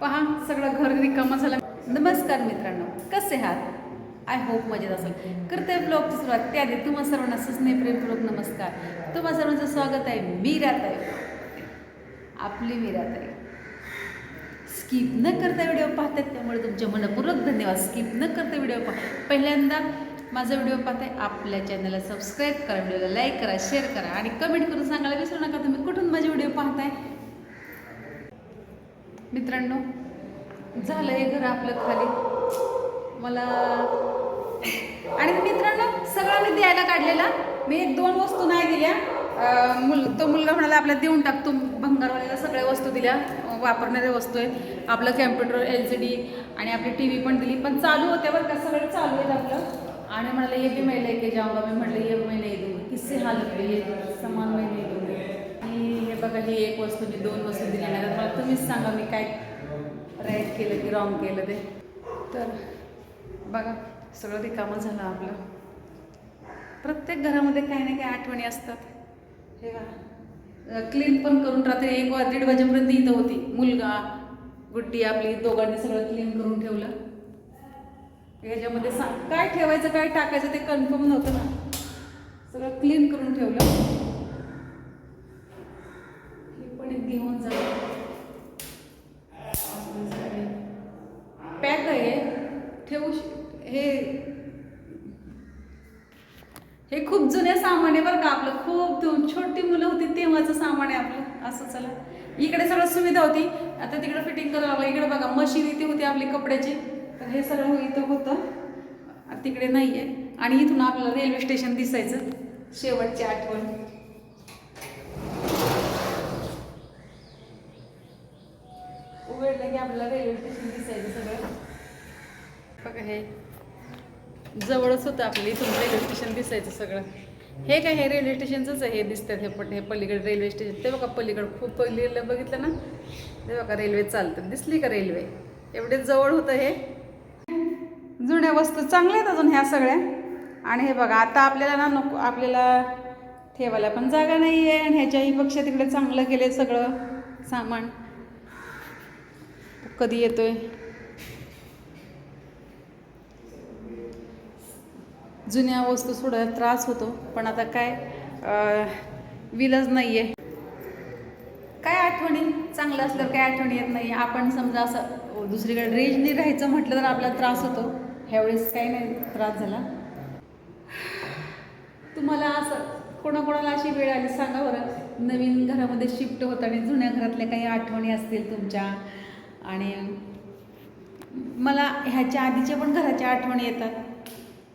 पहा सगळं घर रिकामं झालं. नमस्कार मित्रांनो कसे आहात? आय होप मजेत असेल. करते ब्लॉगची सुरुवात त्याआधी तुम्हा सर्वांना स्नेहप्रेमपूर्वक नमस्कार. तुम्हा सर्वांचं स्वागत आहे मी आहे. आपली मी आहे. स्किप न करता व्हिडिओ पाहतात त्यामुळे तुमचे मनपूर्वक धन्यवाद. स्किप न करता व्हिडिओ पाह. पहिल्यांदा माझा व्हिडिओ पाहताय आपल्या चॅनलला सबस्क्राईब करा व्हिडिओला लाईक करा शेअर करा आणि कमेंट करून सांगायला विसरू नका. तुम्ही कुठून माझे व्हिडिओ पाहताय? मित्रांनो झालं हे घर आपलं खाली. मला आणि मित्रांनो सगळं मी द्यायला काढलेला. मी एक दोन वस्तू नाही दिल्या. मुल तो मुलगा म्हणाला आपल्याला देऊन टाकतो भंगारवाल्याला सगळ्या वस्तू दिल्या. वापरणाऱ्या वस्तू आहे. आपलं कॅम्प्युटर एल सी डी आणि आपली टी व्ही पण दिली. पण चालू होत्या बरं का सगळं चालू आहेत आपलं. आणि म्हणाला ये भी महिला लेके जाऊंगा मी म्हटलं ये मैं येतो किस्से हा हालत ये समान मैं बघा ही एक वस्तू मी दोन वस्तू दिल्या नाही तर मला तुम्हीच सांगा मी काय राईट केलं की रॉंग केलं ते. तर बघा सगळं रिकामं झालं आपलं. प्रत्येक घरामध्ये काही ना काही आठवणी असतात. हे बघा क्लीन पण करून रात्री एक वा दीड वाजेपर्यंत इथं होती. मुलगा गुड्डी आपली दोघांनी सगळं क्लीन करून ठेवलं. याच्यामध्ये सांग काय ठेवायचं काय टाकायचं ते कन्फर्म नव्हतं ना. सगळं क्लीन करून ठेवलं. घेऊन पॅक आहे ठेवू हे. हे खूप जुने सामान आहे बरं का आपलं. खूप छोटी मुलं होती तेव्हाचं सामान आहे आपलं. असं चला. इकडे सगळं सुविधा होती. आता तिकडे फिटिंग करावं लागलं. इकडे बघा मशीन इथे होती आपली कपड्याची. तर हे सगळं इथं होतं. तिकडे नाही आहे आणि इथून आपल्याला रेल्वे स्टेशन दिसायचं. शेवटची आठवण. की आपल्याला रेल्वे स्टेशन दिसायचं सगळं. बघा हे. जवळच होतं आपली इथून रेल्वे स्टेशन दिसायचं सगळं. हे काय हे रेल्वे स्टेशनचंच हे दिसतात हे पण हे पलीकडे रेल्वे स्टेशन ते बघा पलीकडे खूप पलीकडे बघितलं ना? ते बघा रेल्वे चालतं. दिसली का रेल्वे एवढे जवळ होतं हे. जुन्या वस्तू चांगल्या आहेत अजून ह्या सगळ्या. आणि हे बघा आता आपल्याला ना नको आपल्याला ठेवायला पण जागा नाही आहे आणि ह्याच्याही पेक्षा तिकडे चांगलं केलं सगळं सामान. कधी येतोय? जुन्या वस्तू सोडायला त्रास होतो. पण आता काय विलज विलच नाही आहे काय आठवणी? चांगलं असल्यावर काय आठवणी येत नाही. आपण समजा असं दुसरीकडे रेंजनी राहायचं म्हटलं तर आपल्याला त्रास होतो. ह्यावेळेस काही नाही त्रास झाला. तुम्हाला असं कोणाकोणाला अशी वेळ आली? सांगा बरं. नवीन घरामध्ये शिफ्ट होत आणि जुन्या घरातल्या काही आठवणी असतील तुमच्या? आणि मला ह्याच्या आधीच्या पण घराच्या आठवणी येतात.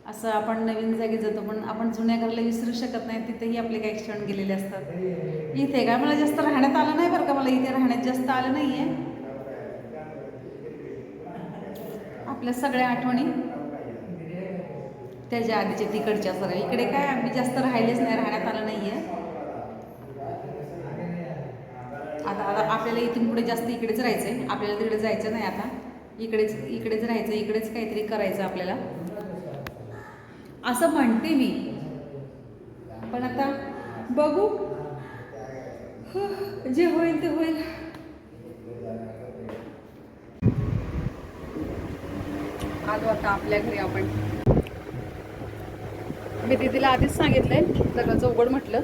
असं आपण नवीन जागी जातो पण आपण जुन्या घराला विसरू शकत नाही तिथेही आपले काही क्षण गेलेले असतात. इथे काय? मला जास्त राहण्यात आलं नाही बरं का? मला इथे राहण्यात जास्त आलं नाही आहे आपल्या सगळ्या आठवणी. त्याच्या आधीच्या तिकडच्या सगळ्या. इकडे काय? आम्ही जास्त राहिलेच नाही राहण्यात आलं नाही आहे आता आता आपल्याला इथून पुढे जास्त इकडेच राहायचं आहे आपल्याला तिकडे जायचं नाही आता. इकडेच इकडेच राहायचं इकडेच काहीतरी करायचं आपल्याला. असं म्हणते मी. पण आता बघू. जे होईल ते होईल. आलो आता आपल्या घरी आपण. मी दिदीला आधीच सांगितलंय सगळं चौघड म्हटलं.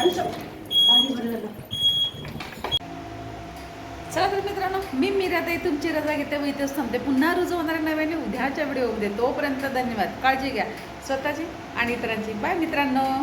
आणि चला तर मित्रांनो मी मीराताई तुमची रजा घेते व इथेच थांबते. पुन्हा रुजू होणाऱ्या नव्याने उद्याच्या व्हिडिओमध्ये तोपर्यंत धन्यवाद. काळजी घ्या. स्वतःची आणि इतरांची. बाय मित्रांनो.